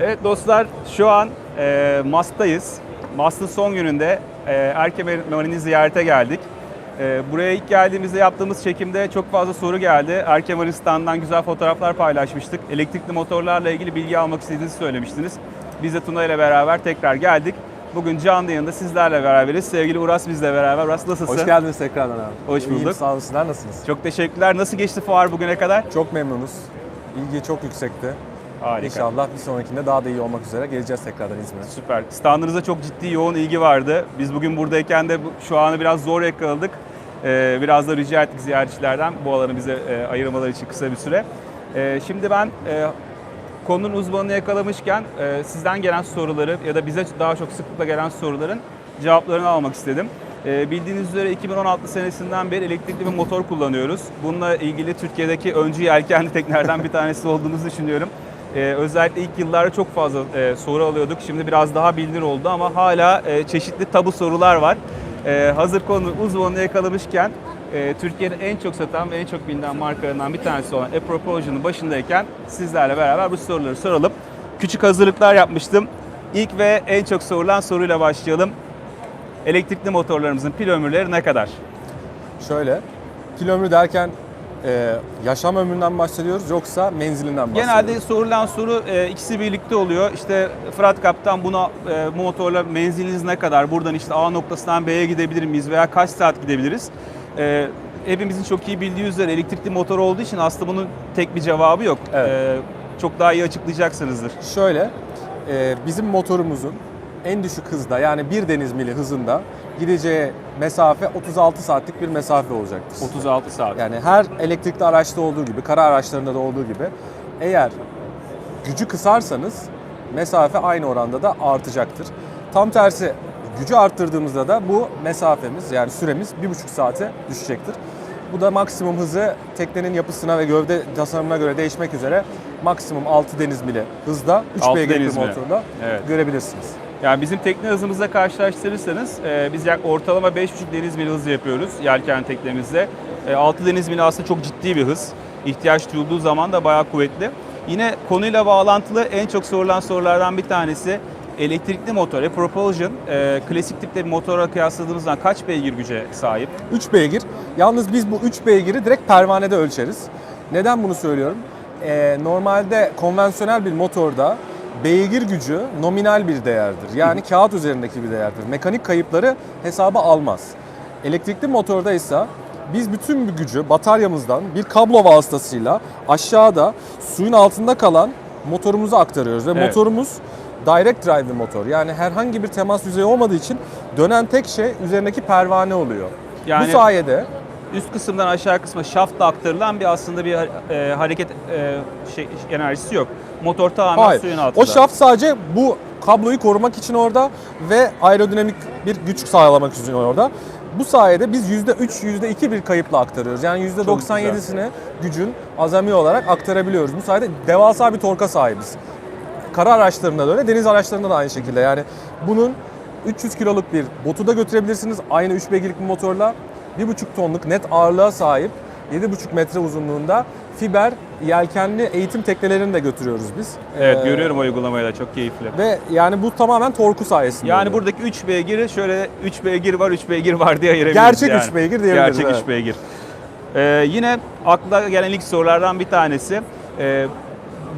Evet dostlar şu an e, MAS'tayız. MAS'ın son gününde e, Erke Marine ziyarete geldik. E, buraya ilk geldiğimizde yaptığımız çekimde çok fazla soru geldi. Erke Marine standından güzel fotoğraflar paylaşmıştık. Elektrikli motorlarla ilgili bilgi almak istediğinizi söylemiştiniz. Biz de Tuna ile beraber tekrar geldik. Bugün canlı yayında sizlerle beraberiz. Sevgili Uras bizle beraber. Uras nasılsın? Hoş geldiniz tekrardan abi. Hoş İyiyim, bulduk. sağ olun. Sizler nasılsınız? Çok teşekkürler. Nasıl geçti fuar bugüne kadar? Çok memnunuz. İlgi çok yüksekti. Harika. İnşallah bir sonrakinde daha da iyi olmak üzere geleceğiz tekrardan İzmir'e. Süper. Standınıza çok ciddi yoğun ilgi vardı. Biz bugün buradayken de şu anı biraz zor yakaladık. Ee, biraz da rica ettik ziyaretçilerden bu alanı bize e, ayırmaları için kısa bir süre. Ee, şimdi ben e, konunun uzmanını yakalamışken e, sizden gelen soruları ya da bize daha çok sıklıkla gelen soruların cevaplarını almak istedim. Ee, bildiğiniz üzere 2016 senesinden beri elektrikli bir motor kullanıyoruz. Bununla ilgili Türkiye'deki öncü yelkenli teknelerden bir tanesi olduğumuzu düşünüyorum. Ee, özellikle ilk yıllarda çok fazla e, soru alıyorduk. Şimdi biraz daha bilinir oldu ama hala e, çeşitli tabu sorular var. Ee, hazır konu uzmanını yakalamışken e, Türkiye'nin en çok satan ve en çok bilinen markalarından bir tanesi olan E-Propulsion'un başındayken sizlerle beraber bu soruları soralım. Küçük hazırlıklar yapmıştım. İlk ve en çok sorulan soruyla başlayalım. Elektrikli motorlarımızın pil ömürleri ne kadar? Şöyle, pil ömrü derken e, yaşam ömründen bahsediyoruz yoksa menzilinden bahsediyoruz? Genelde sorulan soru e, ikisi birlikte oluyor. İşte Fırat Kaptan buna e, bu motorla menziliniz ne kadar? Buradan işte A noktasından B'ye gidebilir miyiz veya kaç saat gidebiliriz? E, hepimizin çok iyi bildiği üzere elektrikli motor olduğu için aslında bunun tek bir cevabı yok. Evet. E, çok daha iyi açıklayacaksınızdır. Şöyle, e, bizim motorumuzun en düşük hızda yani bir deniz mili hızında gideceği mesafe 36 saatlik bir mesafe olacaktır. 36 saat. Yani her elektrikli araçta olduğu gibi, kara araçlarında da olduğu gibi eğer gücü kısarsanız mesafe aynı oranda da artacaktır. Tam tersi gücü arttırdığımızda da bu mesafemiz yani süremiz 1,5 saate düşecektir. Bu da maksimum hızı teknenin yapısına ve gövde tasarımına göre değişmek üzere maksimum 6 deniz mili hızda 3 Altı beygirlik deniz mili. motorla Evet. görebilirsiniz. Yani bizim tekne hızımızla karşılaştırırsanız e, biz yak ortalama 5,5 deniz mili hız yapıyoruz yelken teknemizde. E, 6 deniz mili aslında çok ciddi bir hız. İhtiyaç duyulduğu zaman da bayağı kuvvetli. Yine konuyla bağlantılı en çok sorulan sorulardan bir tanesi elektrikli motor, e, propulsion, e, klasik tipte bir motora kıyasladığımızda kaç beygir güce sahip? 3 beygir. Yalnız biz bu 3 beygiri direkt pervanede ölçeriz. Neden bunu söylüyorum? Ee, normalde konvansiyonel bir motorda beygir gücü nominal bir değerdir. Yani kağıt üzerindeki bir değerdir. Mekanik kayıpları hesaba almaz. Elektrikli motorda ise biz bütün bir gücü bataryamızdan bir kablo vasıtasıyla aşağıda suyun altında kalan motorumuza aktarıyoruz ve Evet. motorumuz direct drive bir motor. Yani herhangi bir temas yüzeyi olmadığı için dönen tek şey üzerindeki pervane oluyor. Yani- Bu sayede Üst kısımdan aşağı kısma şaftla aktarılan bir aslında bir e, hareket e, şey, enerjisi yok. Motor tamamen hayır. suyun altında. O şaft sadece bu kabloyu korumak için orada ve aerodinamik bir güç sağlamak için orada. Bu sayede biz %3, %2 bir kayıpla aktarıyoruz. Yani %97'sini gücün azami olarak aktarabiliyoruz. Bu sayede devasa bir torka sahibiz. Kara araçlarında da öyle, deniz araçlarında da aynı şekilde. Yani bunun 300 kiloluk bir botu da götürebilirsiniz. Aynı 3 beygirlik bir motorla 1,5 tonluk net ağırlığa sahip 7,5 metre uzunluğunda fiber yelkenli eğitim teknelerini de götürüyoruz biz. Evet Ee, görüyorum o uygulamayı da çok keyifli. Ve yani bu tamamen torku sayesinde. Yani oluyor. buradaki 3 beygiri şöyle 3 beygir var 3 beygir var diye ayırabiliriz Gerçek yani. üç beygir diyebiliriz, Gerçek 3 evet. beygir. Ee, yine akla gelen ilk sorulardan bir tanesi. Ee,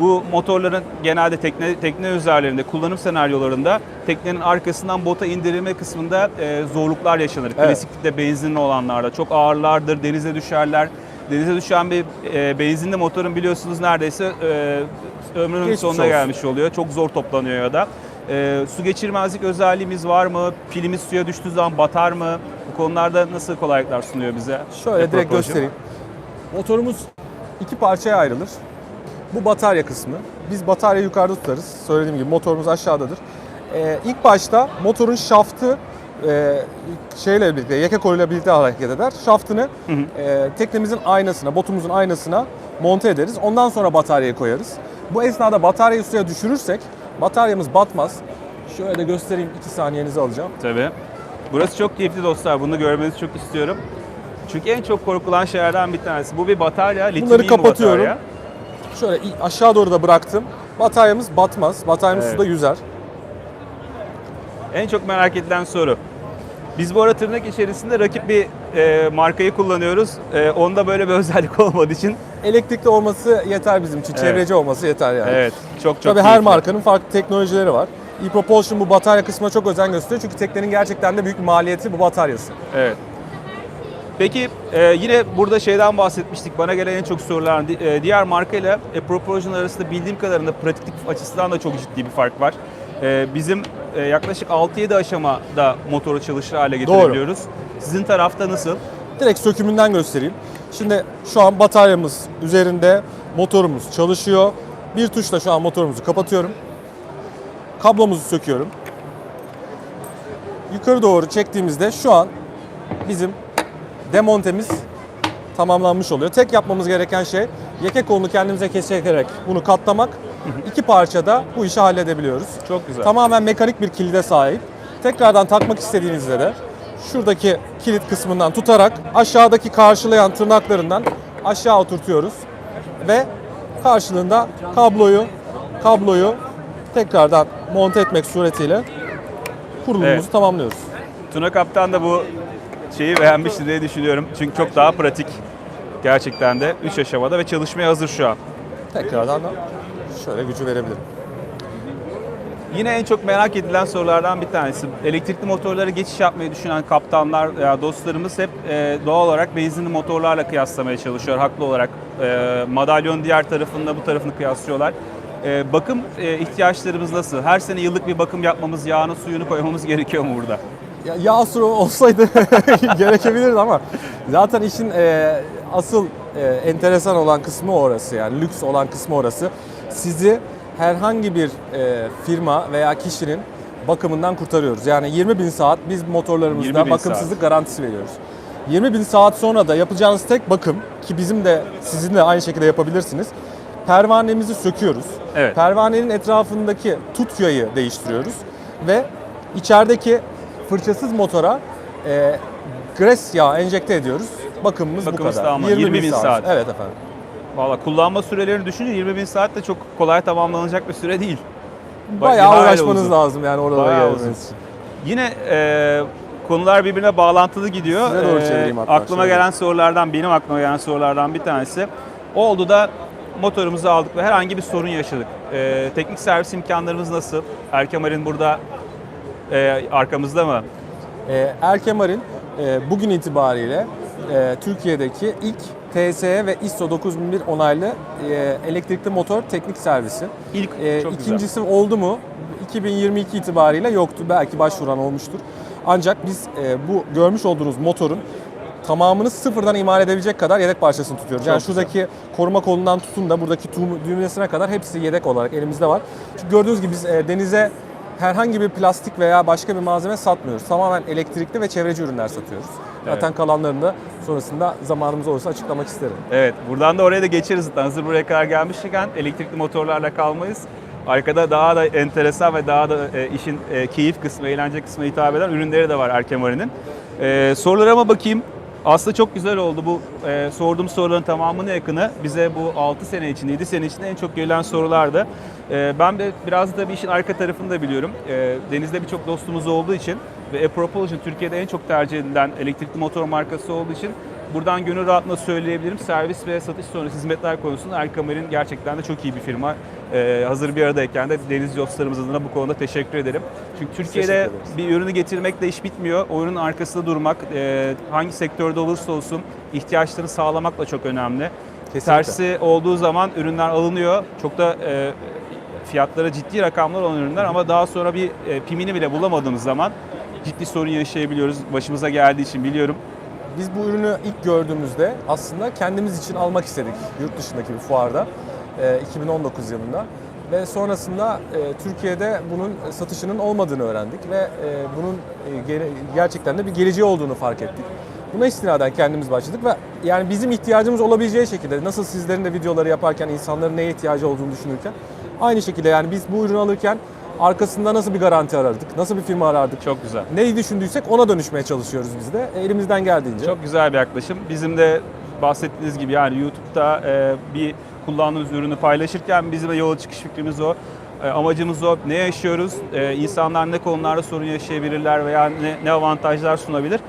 bu motorların genelde tekne, tekne üzerlerinde kullanım senaryolarında teknenin arkasından bota indirilme kısmında e, zorluklar yaşanır. Evet. Klasikte benzinli olanlarda çok ağırlardır, denize düşerler. Denize düşen bir e, benzinli motorun biliyorsunuz neredeyse e, ömrünün Geçmiş sonuna olsun. gelmiş oluyor. Çok zor toplanıyor ya da. E, su geçirmezlik özelliğimiz var mı? Pilimiz suya düştüğü zaman batar mı? Bu konularda nasıl kolaylıklar sunuyor bize? Şöyle direkt göstereyim. Motorumuz iki parçaya ayrılır. Bu batarya kısmı. Biz bataryayı yukarıda tutarız. Söylediğim gibi motorumuz aşağıdadır. Ee, ilk başta motorun şaftı e, şeyle birlikte, yeke koluyla birlikte hareket eder. Şaftını e, teknemizin aynasına, botumuzun aynasına monte ederiz. Ondan sonra bataryayı koyarız. Bu esnada bataryayı suya düşürürsek bataryamız batmaz. Şöyle de göstereyim 2 saniyenizi alacağım. Tabii. Burası çok keyifli dostlar. Bunu görmenizi çok istiyorum. Çünkü en çok korkulan şeylerden bir tanesi. Bu bir batarya, lityum Bunları kapatıyorum. batarya. Şöyle aşağı doğru da bıraktım. Bataryamız batmaz. Bataryamız Evet. suda yüzer. En çok merak edilen soru. Biz bu ara tırnak içerisinde rakip bir e, markayı kullanıyoruz. E, onda böyle bir özellik olmadığı için Elektrikli olması yeter bizim için. Evet. Çevreci olması yeter yani. evet çok çok Tabii her markanın farklı teknolojileri var. E-Propulsion bu batarya kısmına çok özen gösteriyor çünkü teknenin gerçekten de büyük maliyeti bu bataryası. Evet. Peki e, yine burada şeyden bahsetmiştik. Bana gelen en çok sorulan di- e, diğer markayla e, Propulsion arasında bildiğim kadarıyla pratiklik açısından da çok ciddi bir fark var. E, bizim e, yaklaşık 6-7 aşamada motoru çalışır hale getirebiliyoruz. Sizin tarafta nasıl? Direkt sökümünden göstereyim. Şimdi şu an bataryamız üzerinde, motorumuz çalışıyor. Bir tuşla şu an motorumuzu kapatıyorum. Kablomuzu söküyorum. Yukarı doğru çektiğimizde şu an bizim demontemiz tamamlanmış oluyor. Tek yapmamız gereken şey yeke kolunu kendimize keserek bunu katlamak. İki parçada bu işi halledebiliyoruz. Çok güzel. Tamamen mekanik bir kilide sahip. Tekrardan takmak istediğinizde de şuradaki kilit kısmından tutarak aşağıdaki karşılayan tırnaklarından aşağı oturtuyoruz ve karşılığında kabloyu kabloyu tekrardan monte etmek suretiyle kurulumumuzu Evet. tamamlıyoruz. Tuna Kaptan da bu şeyi beğenmiştir diye düşünüyorum. Çünkü çok daha pratik gerçekten de 3 aşamada ve çalışmaya hazır şu an. Tekrardan da şöyle gücü verebilirim. Yine en çok merak edilen sorulardan bir tanesi. Elektrikli motorlara geçiş yapmayı düşünen kaptanlar veya dostlarımız hep e, doğal olarak benzinli motorlarla kıyaslamaya çalışıyor. Haklı olarak e, madalyon diğer tarafında bu tarafını kıyaslıyorlar. E, bakım e, ihtiyaçlarımız nasıl? Her sene yıllık bir bakım yapmamız, yağını suyunu koymamız gerekiyor mu burada? Ya, yağ suru olsaydı gerekebilirdi ama zaten işin e, asıl e, enteresan olan kısmı orası yani lüks olan kısmı orası. Sizi herhangi bir e, firma veya kişinin bakımından kurtarıyoruz. Yani 20 bin saat biz 20 motorlarımızda bakımsızlık garantisi veriyoruz. 20 bin saat sonra da yapacağınız tek bakım ki bizim de sizin de aynı şekilde yapabilirsiniz. Pervanemizi söküyoruz. Evet. Pervanenin etrafındaki tut yayı değiştiriyoruz ve içerideki fırçasız motora e, gres yağı enjekte ediyoruz. Bakımımız bu Bakımımız kadar. tamam. 20 bin saat. Evet efendim. Valla kullanma sürelerini düşünce 20 bin saat de çok kolay tamamlanacak bir süre değil. Bayağı Bayağı uğraşmanız uzun. lazım yani oralara Bayağı gelmeniz için. Yine e, konular birbirine bağlantılı gidiyor. Size doğru E, çevireyim hatta aklıma şöyle. gelen sorulardan, benim aklıma gelen sorulardan bir tanesi. Oldu da motorumuzu aldık ve herhangi bir sorun yaşadık. E, teknik servis imkanlarımız nasıl? Erkemar'in burada e, arkamızda mı? E, Erkemar'in e, bugün itibariyle e, Türkiye'deki ilk TSE ve ISO 9001 onaylı e, elektrikli motor teknik servisi. İlk E, çok güzel. ikincisi oldu mu? 2022 itibariyle yoktu. Belki başvuran olmuştur. Ancak biz e, bu görmüş olduğunuz motorun tamamını sıfırdan imal edebilecek kadar yedek parçasını tutuyoruz. Yani Çok güzel. şuradaki koruma kolundan tutun da buradaki düğmesine kadar hepsi yedek olarak elimizde var. Çünkü gördüğünüz gibi biz e, denize herhangi bir plastik veya başka bir malzeme satmıyoruz. Tamamen elektrikli ve çevreci ürünler satıyoruz. Zaten kalanlarını da sonrasında zamanımız olursa açıklamak isterim. Evet, buradan da oraya da geçeriz. Hazır buraya kadar gelmişken elektrikli motorlarla kalmayız. Arkada daha da enteresan ve daha da e, işin e, keyif kısmı, eğlence kısmına hitap eden ürünleri de var Erkemar'ın. E, sorularıma bakayım. Aslında çok güzel oldu. Bu e, sorduğum soruların tamamına yakını bize bu 6 sene içinde, 7 sene içinde en çok gelen sorulardı. E, ben de biraz da bir işin arka tarafını da biliyorum. E, Deniz'de birçok dostumuz olduğu için ve E-Propulsion Türkiye'de en çok tercih edilen elektrikli motor markası olduğu için Buradan gönül rahatlıkla söyleyebilirim. Servis ve satış sonrası hizmetler konusunda Erkamer'in gerçekten de çok iyi bir firma. Ee, hazır bir aradayken de deniz dostlarımız adına bu konuda teşekkür ederim. Çünkü Türkiye'de bir ürünü getirmekle iş bitmiyor. O ürünün arkasında durmak, e, hangi sektörde olursa olsun ihtiyaçlarını sağlamak da çok önemli. Kesinlikle. Tersi olduğu zaman ürünler alınıyor. Çok da e, fiyatlara ciddi rakamlar olan ürünler ama daha sonra bir e, pimini bile bulamadığımız zaman ciddi sorun yaşayabiliyoruz. Başımıza geldiği için biliyorum. Biz bu ürünü ilk gördüğümüzde aslında kendimiz için almak istedik yurt dışındaki bir fuarda e, 2019 yılında. Ve sonrasında e, Türkiye'de bunun satışının olmadığını öğrendik ve e, bunun e, gerçekten de bir geleceği olduğunu fark ettik. Buna istinaden kendimiz başladık ve yani bizim ihtiyacımız olabileceği şekilde nasıl sizlerin de videoları yaparken insanların neye ihtiyacı olduğunu düşünürken aynı şekilde yani biz bu ürünü alırken arkasında nasıl bir garanti arardık, nasıl bir firma arardık, Çok güzel. neyi düşündüysek ona dönüşmeye çalışıyoruz biz de E, elimizden geldiğince. Çok güzel bir yaklaşım. Bizim de bahsettiğiniz gibi yani YouTube'da e, bir kullandığımız ürünü paylaşırken bizim de yola çıkış fikrimiz o. E, amacımız o. Ne yaşıyoruz? İnsanlar ne konularda sorun yaşayabilirler veya ne, ne avantajlar sunabilir?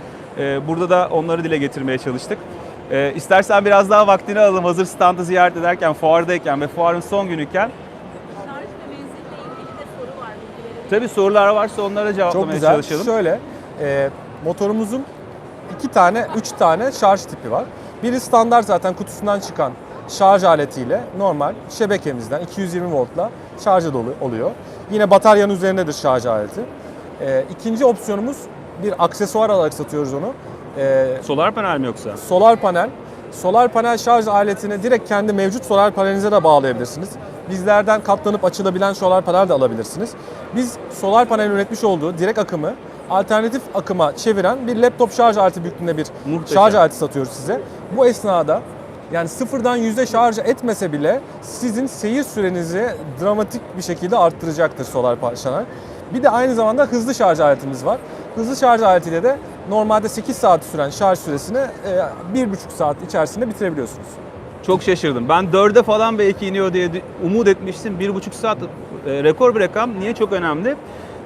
Burada da onları dile getirmeye çalıştık. E, istersen biraz daha vaktini alalım hazır standı ziyaret ederken, fuardayken ve fuarın son günüyken. Şarj ve menzille ilgili de soru var. bilgileri. Tabii sorular varsa onlara Çok cevaplamaya güzel. çalışalım. Şöyle, e, motorumuzun iki tane, üç tane şarj tipi var. Biri standart zaten kutusundan çıkan şarj aletiyle normal şebekemizden 220 voltla şarja dolu oluyor. Yine bataryanın üzerindedir şarj aleti. E, ikinci opsiyonumuz bir aksesuar olarak satıyoruz onu. E, Solar panel mi yoksa? solar panel. Solar panel şarj aletini direkt kendi mevcut solar panelinize de bağlayabilirsiniz. Bizlerden katlanıp açılabilen solar panel de alabilirsiniz. Biz solar panel üretmiş olduğu direkt akımı alternatif akıma çeviren bir laptop şarj aleti büyüklüğünde bir Muhteşem. şarj aleti satıyoruz size. Bu esnada yani sıfırdan yüzde şarj etmese bile sizin seyir sürenizi dramatik bir şekilde arttıracaktır solar panel. Bir de aynı zamanda hızlı şarj aletimiz var. Hızlı şarj aletiyle de normalde 8 saat süren şarj süresini e, 1,5 saat içerisinde bitirebiliyorsunuz. Çok şaşırdım. Ben 4'e falan belki iniyor diye umut etmiştim. 1,5 saat e, rekor bir rakam. Niye çok önemli?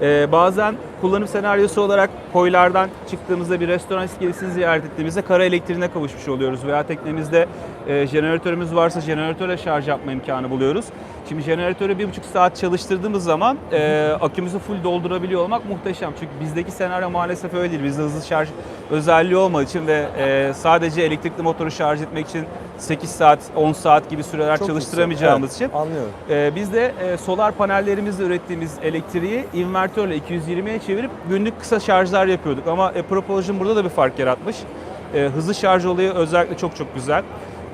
E, bazen kullanım senaryosu olarak koylardan çıktığımızda bir restoran iskelesini ziyaret ettiğimizde kara elektriğine kavuşmuş oluyoruz. Veya teknemizde e, jeneratörümüz varsa jeneratörle şarj yapma imkanı buluyoruz. Şimdi jeneratörü 1,5 saat çalıştırdığımız zaman e, akümüzü full doldurabiliyor olmak muhteşem. Çünkü bizdeki senaryo maalesef öyle değil. Bizde hızlı şarj özelliği olmadığı için ve e, sadece elektrikli motoru şarj etmek için 8 saat, 10 saat gibi süreler Çok çalıştıramayacağımız yüksek. için Evet, Anlıyorum. ee, biz de e, solar panellerimizle ürettiğimiz elektriği invertörle 220'ye çevirip günlük kısa şarjlar yapıyorduk. Ama e, Propulsion burada da bir fark yaratmış. E, hızlı şarj olayı özellikle çok çok güzel.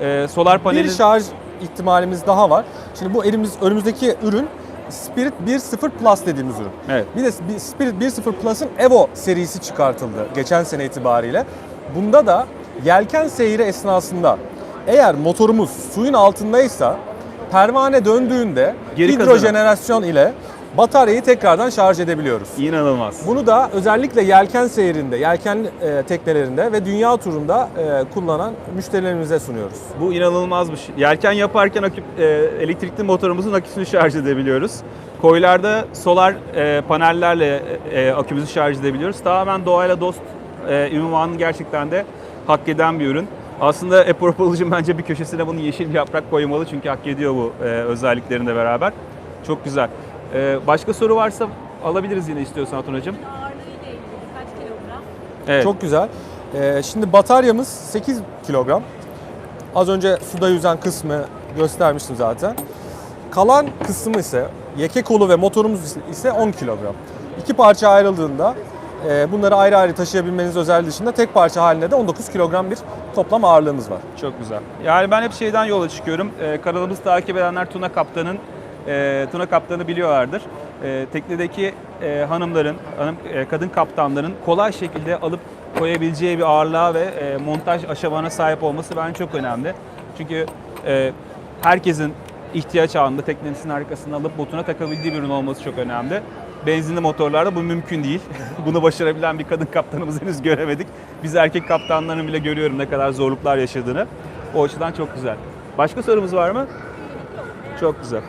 E, solar paneli... Bir şarj ihtimalimiz daha var. Şimdi bu elimiz önümüzdeki ürün Spirit 1.0 Plus dediğimiz ürün. Evet. Bir de Spirit 1.0 Plus'ın Evo serisi çıkartıldı geçen sene itibariyle. Bunda da yelken seyri esnasında eğer motorumuz suyun altındaysa pervane döndüğünde Geri hidrojenerasyon ile bataryayı tekrardan şarj edebiliyoruz. İnanılmaz. Bunu da özellikle yelken seyrinde, yelken e, teknelerinde ve dünya turunda e, kullanan müşterilerimize sunuyoruz. Bu inanılmaz bir şey. Yelken yaparken akü, e, elektrikli motorumuzun aküsünü şarj edebiliyoruz. Koylarda solar e, panellerle e, e, akümüzü şarj edebiliyoruz. Tamamen doğayla dost e, ünvanını gerçekten de hak eden bir ürün. Aslında e-Propulsion bence bir köşesine bunu yeşil bir yaprak koymalı çünkü hak ediyor bu e, özelliklerinde beraber. Çok güzel. E, başka soru varsa alabiliriz yine istiyorsan Atunacığım. Ağırlığıyla ilgili kaç kilogram? Evet. Çok güzel. Ee, şimdi bataryamız 8 kilogram. Az önce suda yüzen kısmı göstermiştim zaten. Kalan kısmı ise yeke kolu ve motorumuz ise 10 kilogram. İki parça ayrıldığında e, bunları ayrı ayrı taşıyabilmeniz özelliği dışında tek parça halinde de 19 kilogram bir toplam ağırlığımız var. Çok güzel. Yani ben hep şeyden yola çıkıyorum. Ee, kanalımızı takip edenler Tuna Kaptan'ın e, Tuna Kaptan'ı biliyorlardır. E, teknedeki e, hanımların, hanım e, kadın kaptanların kolay şekilde alıp koyabileceği bir ağırlığa ve e, montaj aşamana sahip olması bence çok önemli. Çünkü e, herkesin ihtiyaç anında teknesinin arkasına alıp botuna takabildiği bir ürün olması çok önemli. Benzinli motorlarda bu mümkün değil. Bunu başarabilen bir kadın kaptanımızı henüz göremedik. Biz erkek kaptanların bile görüyorum ne kadar zorluklar yaşadığını. O açıdan çok güzel. Başka sorumuz var mı? Çok güzel.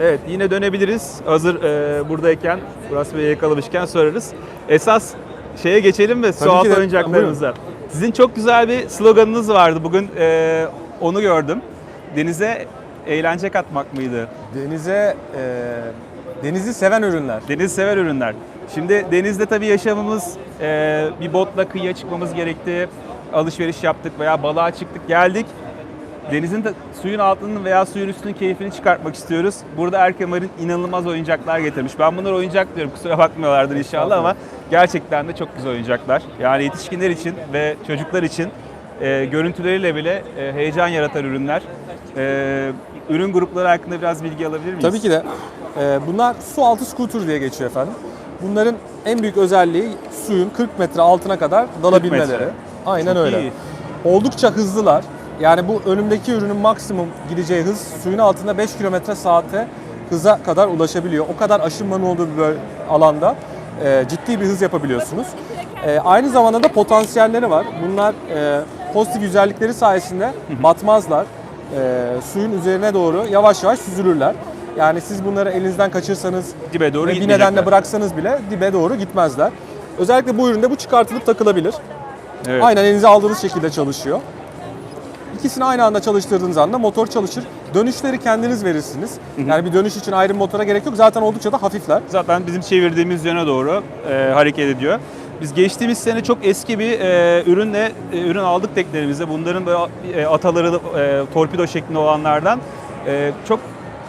Evet yine dönebiliriz. Hazır e, buradayken, Buras Bey'i yakalamışken sorarız. Esas şeye geçelim mi? Su altı oyuncaklarımıza. Sizin çok güzel bir sloganınız vardı. Bugün e, onu gördüm. Denize eğlence katmak mıydı? Denize e, denizi seven ürünler. Deniz sever ürünler. Şimdi denizde tabii yaşamımız e, bir botla kıyıya çıkmamız gerekti. Alışveriş yaptık veya balığa çıktık geldik. Denizin de, suyun altının veya suyun üstünün keyfini çıkartmak istiyoruz. Burada Erkemar'ın inanılmaz oyuncaklar getirmiş. Ben bunları oyuncak diyorum kusura bakmıyorlardır inşallah ama gerçekten de çok güzel oyuncaklar. Yani yetişkinler için ve çocuklar için e, görüntüleriyle bile e, heyecan yaratan ürünler. E, ürün grupları hakkında biraz bilgi alabilir miyiz? Tabii ki de. e, bunlar su altı scooter diye geçiyor efendim. Bunların en büyük özelliği suyun 40 metre altına kadar dalabilmeleri. Aynen Çok öyle. iyi. Oldukça hızlılar. Yani bu önümdeki ürünün maksimum gideceği hız suyun altında 5 kilometre saate hıza kadar ulaşabiliyor. O kadar aşınmanın olduğu bir alanda e, ciddi bir hız yapabiliyorsunuz. E, aynı zamanda da potansiyelleri var. Bunlar e, pozitif özellikleri sayesinde batmazlar. e, suyun üzerine doğru yavaş yavaş süzülürler. Yani siz bunları elinizden kaçırsanız Dibe doğru ve bir nedenle bıraksanız bile dibe doğru gitmezler. Özellikle bu üründe bu çıkartılıp takılabilir. Evet. Aynen elinize aldığınız şekilde çalışıyor. İkisini aynı anda çalıştırdığınız anda motor çalışır. Dönüşleri kendiniz verirsiniz. Yani bir dönüş için ayrı bir motora gerek yok. Zaten oldukça da hafifler. Zaten bizim çevirdiğimiz yöne doğru e, hareket ediyor. Biz geçtiğimiz sene çok eski bir e, ürünle e, ürün aldık teknelerimize. Bunların böyle e, ataları e, torpido şeklinde olanlardan e, çok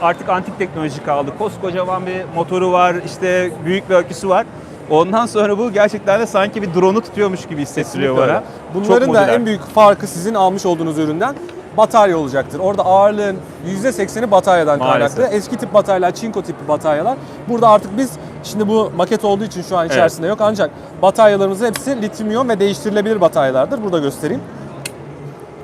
artık antik teknoloji kaldı. Koskocaman bir motoru var, işte büyük bir aküsü var. Ondan sonra bu gerçekten de sanki bir drone'u tutuyormuş gibi hissettiriyor bana. Bunların da en büyük farkı sizin almış olduğunuz üründen batarya olacaktır. Orada ağırlığın %80'i bataryadan Maalesef. kaynaklı. Eski tip bataryalar, çinko tipi bataryalar. Burada artık biz şimdi bu maket olduğu için şu an içerisinde yok ancak bataryalarımızın hepsi lityum ve değiştirilebilir bataryalardır. Burada göstereyim.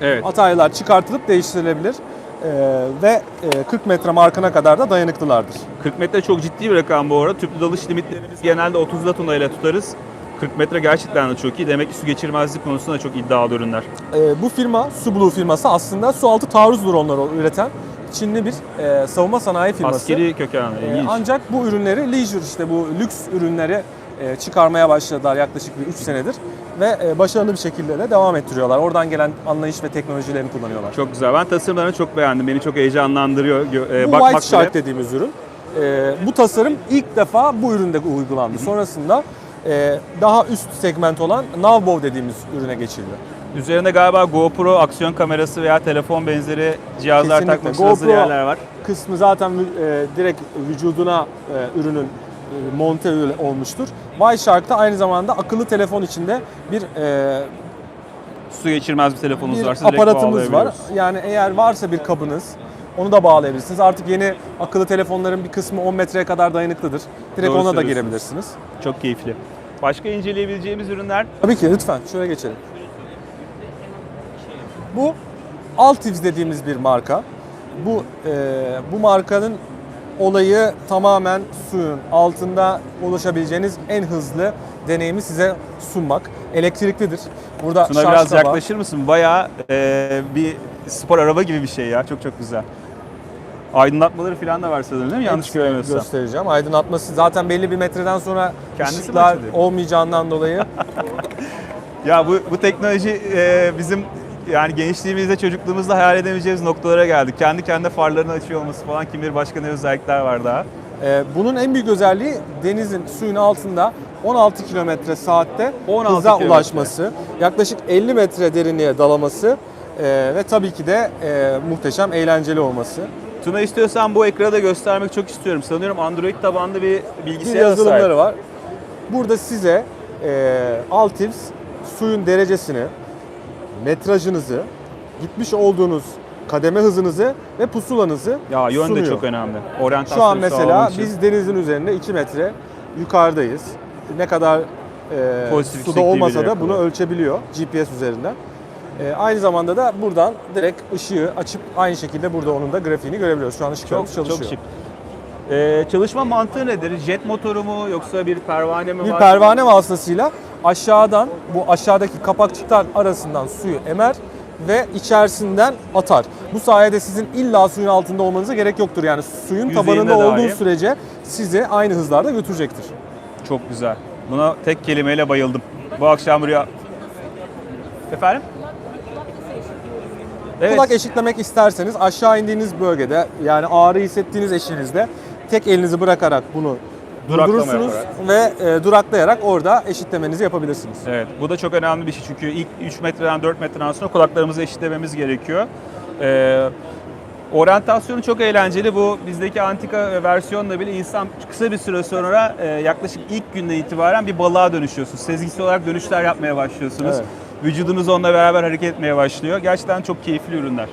Evet. Bataryalar çıkartılıp değiştirilebilir. Ee, ve e, 40 metre markına kadar da dayanıklılardır. 40 metre çok ciddi bir rakam bu arada. Tüplü dalış limitlerimiz genelde 30 latona ile tutarız. 40 metre gerçekten de çok iyi. Demek ki su geçirmezlik konusunda çok iddialı ürünler. Ee, bu firma, Sublue firması aslında su altı taarruz dronları üreten Çinli bir e, savunma sanayi firması. Askeri kökenli, ilginç. ancak bu ürünleri leisure işte bu lüks ürünleri e, çıkarmaya başladılar yaklaşık bir 3 senedir ve e, başarılı bir şekilde de devam ettiriyorlar. Oradan gelen anlayış ve teknolojilerini kullanıyorlar. Çok güzel. Ben tasarımlarını çok beğendim. Beni çok heyecanlandırıyor. E, bu bakmak White Shark bile. dediğimiz ürün. e, bu tasarım ilk defa bu üründe uygulandı. Sonrasında daha üst segment olan Navbow dediğimiz ürüne geçildi. Üzerinde galiba GoPro aksiyon kamerası veya telefon benzeri cihazlar Kesinlikle. takmak için hazır yerler var. kısmı zaten e, direkt vücuduna e, ürünün monte olmuştur. Wireshark'ta aynı zamanda akıllı telefon içinde bir e, Su geçirmez bir telefonunuz bir varsa aparatımız var. Yani eğer varsa bir kabınız onu da bağlayabilirsiniz. Artık yeni akıllı telefonların bir kısmı 10 metreye kadar dayanıklıdır. Direkt Doğru ona da girebilirsiniz. Çok keyifli. Başka inceleyebileceğimiz ürünler Tabii ki lütfen şöyle geçelim. Bu Altivs dediğimiz bir marka. Bu e, bu markanın olayı tamamen suyun altında ulaşabileceğiniz en hızlı deneyimi size sunmak. Elektriklidir. Burada Tuna şarj biraz tabağı- yaklaşır mısın? Bayağı e, bir spor araba gibi bir şey ya. Çok çok güzel. Aydınlatmaları falan da var sanırım değil mi? Yanlış görmüyorsam. göstereceğim. Aydınlatması zaten belli bir metreden sonra Kendisi ışıklar olmayacağından dolayı Ya bu, bu teknoloji e, bizim yani gençliğimizde, çocukluğumuzda hayal edemeyeceğimiz noktalara geldik. Kendi kendine farlarını açıyor olması falan kim bilir başka ne özellikler var daha. Ee, bunun en büyük özelliği denizin suyun altında 16 kilometre saatte 16 hıza kilometre. ulaşması, yaklaşık 50 metre derinliğe dalaması e, ve tabii ki de e, muhteşem eğlenceli olması. Tuna istiyorsan bu ekranı da göstermek çok istiyorum. Sanıyorum Android tabanlı bir Bir bilgisayar yazılımları var. Burada size e, Altips suyun derecesini, metrajınızı, gitmiş olduğunuz kademe hızınızı ve pusulanızı Ya yön de sunuyor. çok önemli. Oryantasyon Şu an mesela biz denizin üzerinde 2 metre yukarıdayız. Ne kadar e, Pozitif suda yüksekliği olmasa da bunu ölçebiliyor GPS üzerinden. E, aynı zamanda da buradan direkt ışığı açıp aynı şekilde burada onun da grafiğini görebiliyoruz. Şu an ışıklarımız çok, çalışıyor. çok şık. Ee, çalışma mantığı nedir? Jet motoru mu yoksa bir pervane mi Bir var? pervane vasıtasıyla aşağıdan bu aşağıdaki kapakçıklar arasından suyu emer ve içerisinden atar. Bu sayede sizin illa suyun altında olmanıza gerek yoktur. Yani suyun Yüzeyinde tabanında dahi. olduğu sürece sizi aynı hızlarda götürecektir. Çok güzel. Buna tek kelimeyle bayıldım. Bu akşam buraya... Efendim? Evet. Kulak eşitlemek isterseniz aşağı indiğiniz bölgede yani ağrı hissettiğiniz eşinizde tek elinizi bırakarak bunu durdurursunuz ve e, duraklayarak orada eşitlemenizi yapabilirsiniz. Evet, bu da çok önemli bir şey çünkü ilk 3 metreden 4 metreden sonra kulaklarımızı eşitlememiz gerekiyor. Ee, oryantasyonu çok eğlenceli. Bu bizdeki antika versiyonla bile insan kısa bir süre sonra e, yaklaşık ilk günden itibaren bir balığa dönüşüyorsunuz. Sezgisel olarak dönüşler yapmaya başlıyorsunuz. Evet. Vücudunuz onunla beraber hareket etmeye başlıyor. Gerçekten çok keyifli ürünler.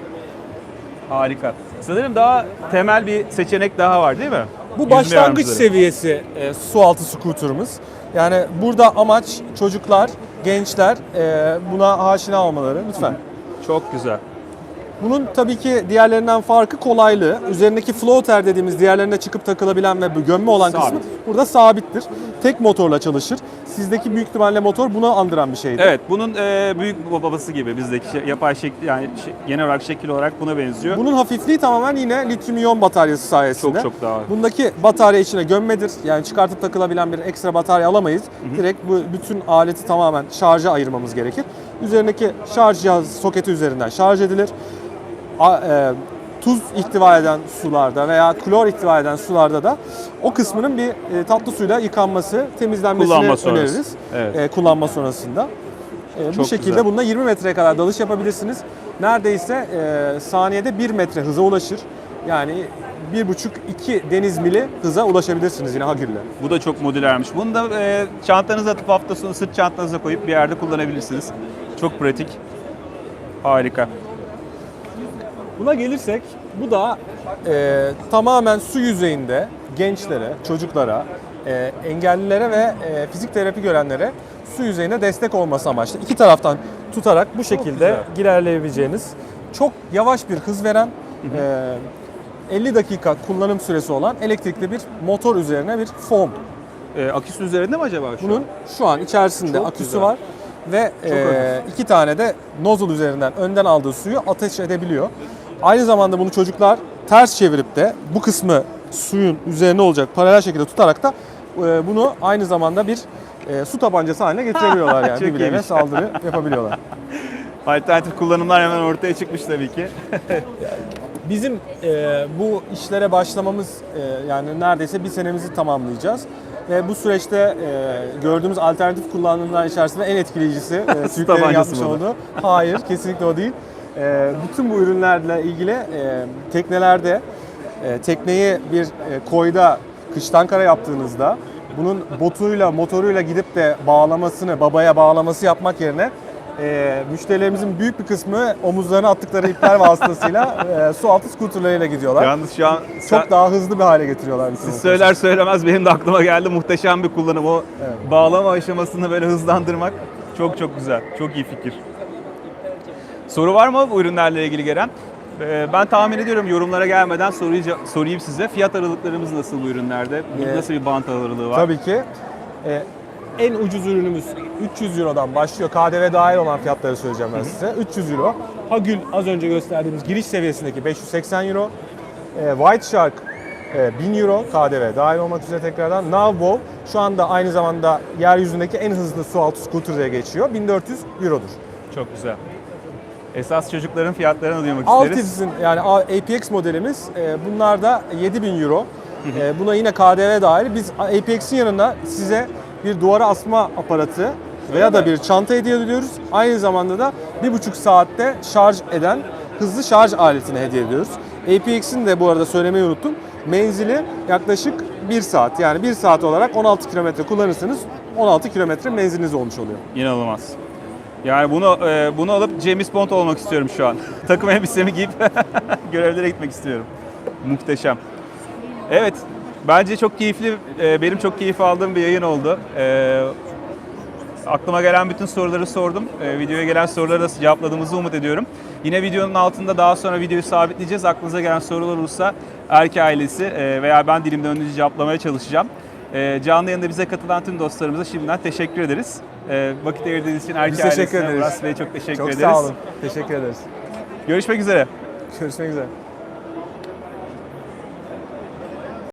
Harika. Sanırım daha temel bir seçenek daha var değil mi? Bu başlangıç seviyesi e, su altı scooter'ımız. Yani burada amaç çocuklar, gençler e, buna aşina olmaları lütfen. Çok güzel. Bunun tabii ki diğerlerinden farkı kolaylığı. Üzerindeki floater dediğimiz diğerlerine çıkıp takılabilen ve gömme olan Sabit. kısmı burada sabittir. Tek motorla çalışır. Sizdeki büyük ihtimalle motor buna andıran bir şeydi. Evet, bunun e, büyük babası gibi bizdeki şey- yapay şekli yani şey- genel olarak şekil olarak buna benziyor. Bunun hafifliği tamamen yine lityum iyon bataryası sayesinde. Çok çok daha. Bundaki batarya içine gömmedir. Yani çıkartıp takılabilen bir ekstra batarya alamayız. Direkt bu bütün aleti tamamen şarja ayırmamız gerekir. Üzerindeki şarj cihazı soketi üzerinden şarj edilir. A- e, tuz ihtiva eden sularda veya klor ihtiva eden sularda da o kısmının bir e, tatlı suyla yıkanması, temizlenmesini Kullanma sonrası. öneririz. Evet. E, kullanma sonrasında. E, bu şekilde güzel. bununla 20 metreye kadar dalış yapabilirsiniz. Neredeyse e, saniyede 1 metre hıza ulaşır. Yani 1,5-2 deniz mili hıza ulaşabilirsiniz yine Hagül'le. Bu da çok modülermiş. Bunu da e, çantanıza atıp hafta sonu sırt çantanıza koyup bir yerde kullanabilirsiniz. Çok pratik. Harika. Buna gelirsek bu da e, tamamen su yüzeyinde gençlere, çocuklara, e, engellilere ve e, fizik terapi görenlere su yüzeyine destek olması amaçlı. İki taraftan tutarak bu şekilde ilerleyebileceğiniz çok yavaş bir hız veren e, 50 dakika kullanım süresi olan elektrikli bir motor üzerine bir foam. E, aküsü üzerinde mi acaba şu Bunun an? şu an içerisinde Çok aküsü güzel. var ve Çok e, iki tane de nozzle üzerinden önden aldığı suyu ateş edebiliyor. Aynı zamanda bunu çocuklar ters çevirip de bu kısmı suyun üzerine olacak paralel şekilde tutarak da e, bunu aynı zamanda bir e, su tabancası haline getirebiliyorlar yani Çok birbirlerine iyiymiş. saldırı yapabiliyorlar. Alternatif kullanımlar hemen ortaya çıkmış tabii ki. Bizim e, bu işlere başlamamız e, yani neredeyse bir senemizi tamamlayacağız. Ve bu süreçte e, gördüğümüz alternatif kullanımlar içerisinde en etkileyicisi e, Türklerin tabancası yapmış mı olduğu. Hayır, kesinlikle o değil. E, bütün bu ürünlerle ilgili e, teknelerde e, tekneyi bir e, koyda kıştan kara yaptığınızda bunun botuyla, motoruyla gidip de bağlamasını, babaya bağlaması yapmak yerine e, müşterilerimizin büyük bir kısmı omuzlarına attıkları ipler vasıtasıyla e, su altı skuterlarıyla gidiyorlar. Yalnız şu an Çok sen- daha hızlı bir hale getiriyorlar. siz söyler söylemez benim de aklıma geldi muhteşem bir kullanım. O Evet. bağlama aşamasını böyle hızlandırmak çok çok güzel. Çok iyi fikir. Soru var mı bu ürünlerle ilgili gelen? Ee, Ben tahmin ediyorum yorumlara gelmeden soruyu sorayım size. Fiyat aralıklarımız nasıl bu ürünlerde? Ee, Nasıl bir bant aralığı var? Tabii ki. E, en ucuz ürünümüz 300 Euro'dan başlıyor. KDV dahil olan fiyatları söyleyeceğim ben size. 300 Euro. Hagül az önce gösterdiğimiz giriş seviyesindeki 580 Euro. E, White Shark e, 1000 Euro KDV dahil olmak üzere tekrardan. Navbo şu anda aynı zamanda yeryüzündeki en hızlı su altı scooter diye geçiyor. 1400 Euro'dur. Çok güzel. Esas çocukların fiyatlarını duymak isteriz. Altivs'in yani APX modelimiz e, bunlar da 7000 euro. E, buna yine KDV dahil. Biz APX'in yanında size bir duvara asma aparatı veya da bir çanta hediye ediyoruz. Aynı zamanda da bir buçuk saatte şarj eden hızlı şarj aletini hediye ediyoruz. APX'in de bu arada söylemeyi unuttum. Menzili yaklaşık 1 saat. Yani 1 saat olarak 16 kilometre kullanırsanız 16 kilometre menziliniz olmuş oluyor. İnanılmaz. Yani bunu e, bunu alıp James Bond olmak istiyorum şu an. Takım elbisemi giyip görevlere gitmek istiyorum. Muhteşem. Evet, bence çok keyifli, e, benim çok keyif aldığım bir yayın oldu. E, aklıma gelen bütün soruları sordum. E, videoya gelen soruları da cevapladığımızı umut ediyorum. Yine videonun altında daha sonra videoyu sabitleyeceğiz. Aklınıza gelen sorular olursa Erke ailesi e, veya ben dilimden önce cevaplamaya çalışacağım. E, canlı yayında bize katılan tüm dostlarımıza şimdiden teşekkür ederiz. E, vakit ayırdığınız için Erke teşekkür ailesine ederiz. Murat Bey'e çok teşekkür Çok ederiz. sağ olun. Teşekkür ederiz. Görüşmek üzere. Görüşmek üzere.